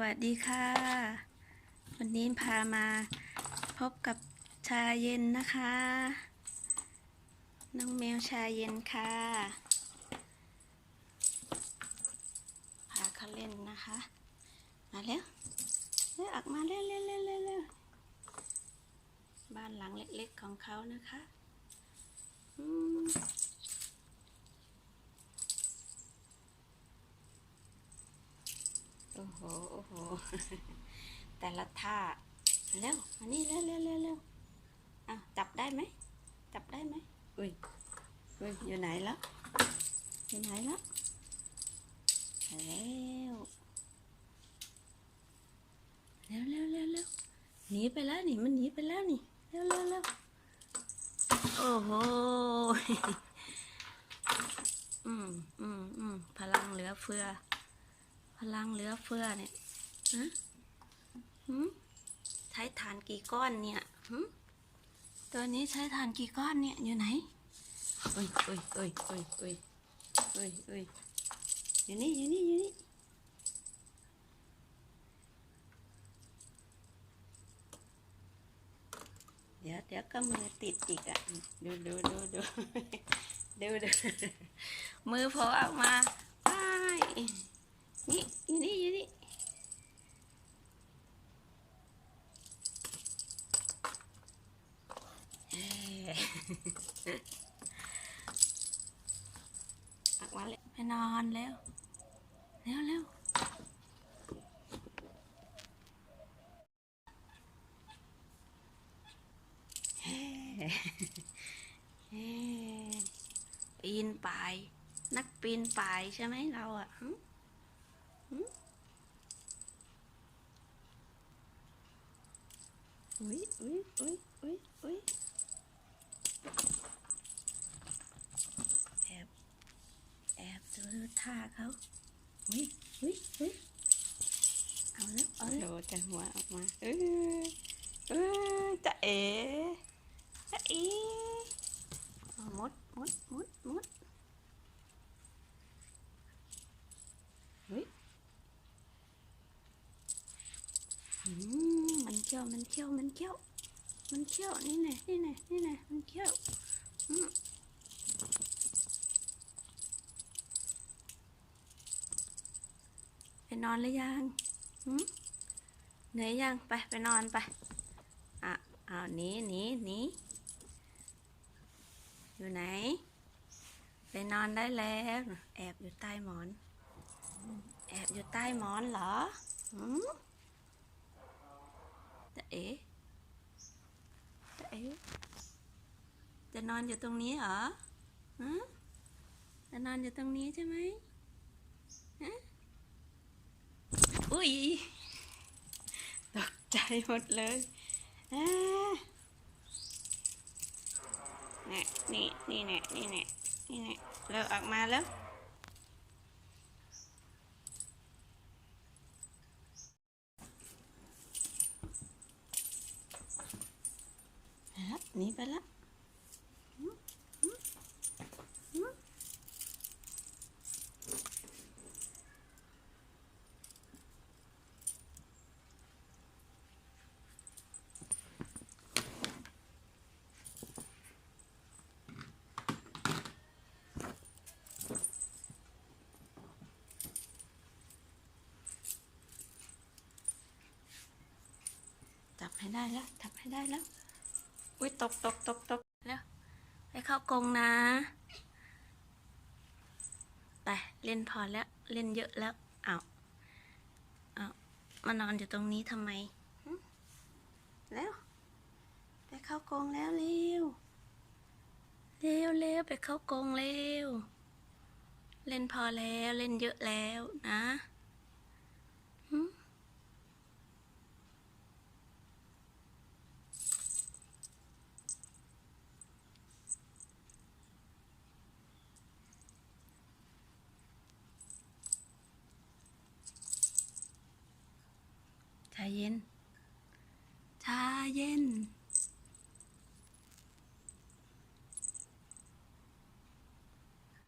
วัสดีค่ะ วันนี้พามาพบกับชาเย็นนะคะ น้องแมวชาเย็นค่ะ พาเขาเล่นนะคะ มาแล้วเร็วออกมาเร็วเร็วเร็วเร็วเร็วบ้านหลังเล็กๆของเขานะคะ อืม โอ้โหโอ้โห แต่ละท่าเร็วอันนี้เร็วเร็วเร็วเร็วอะจับได้ไหม จับได้ไหมอุ้ยอุ้ยอยู่ไหนแล้วอยู่ไหนแล้วแล้วเร็วเร็วเร็วเร็วหนีไปแล้วนี่มันหนีไปแล้วนี่เร็วเร็วเร็วโอ้โหอืมอืมอืมพลังเหลือเฟือ ลังเหลือเฟือเนี่ยฮะหืมใช้ฐานกี่ก้อนเนี่ยหืมตัวนี้ใช้ฐานกี่ก้อนเนี่ยอยู่ไหนเอ้ยเอ้ยเอ้ยเอ้ยเอ้ยเอ้ยเอ้ยอยู่นี่อยู่นี่อยู่นี่เดี๋ยวเดี๋ยวก็มือติดอีกอะ ดูดูดูดูดูดูมือโผล่ออกมาไป นี่อยู่นี่อยู่นี่เอ้ยออกมาเลยไปนอนแล้วเร็วเร็วเฮ้เฮ้ปีนป่าย นักปีนป่ายใช่ไหมเราอะ อุ้ยอุ้ยอุ้ยอุ้ยอุ้ยแอบ แอบดูท่าเขาอุ้ยอุ้ยอุ้ยเอาแล้วเอาแล้วโดจะหัวออกมา เออเออจะเอ๋จะเอ๋เอามดมดมดมด เฮ้ยอืมมันเขี้ยวมันเขี้ยวมันเขี้ยวมันเขี้ยวนี่ไงนี่ไงนี่ไงมันเขี้ยวไปนอนหรือยังเหนื่อยยังไปไปนอนไปอะเอาหนีหนีหนีอยู่ไหน ไปนอนได้แล้ว แอบอยู่ใต้หมอน แอบอยู่ใต้หมอนเหรอหืม จะเอ๋จะเอ๋จะนอนอยู่ตรงนี้เหรอฮะจะนอนอยู่ตรงนี้ใช่ไหมฮะอุ้ยตกใจหมดเลยอ่านี่นี่นี่แน่นี่แน่นี่แน่เร็วออกมาแล้ว ครับห นีไปล้วหืมหืมหืมจับให้ได้แล้ว จับให้ได้แล้ว อุ้ยตกตกตกตกแล้วไปเข้ากรงนะ ไป เล่นพอแล้ว เล่นเยอะแล้วเอาเอามานอนอยู่ตรงนี้ทำไม แล้ว ไปเข้ากรงแล้วเร็ว เร็วเร็วไปเข้ากรงเร็ว เล่นพอแล้ว เล่นเยอะแล้วนะาเย็น ชาเย็น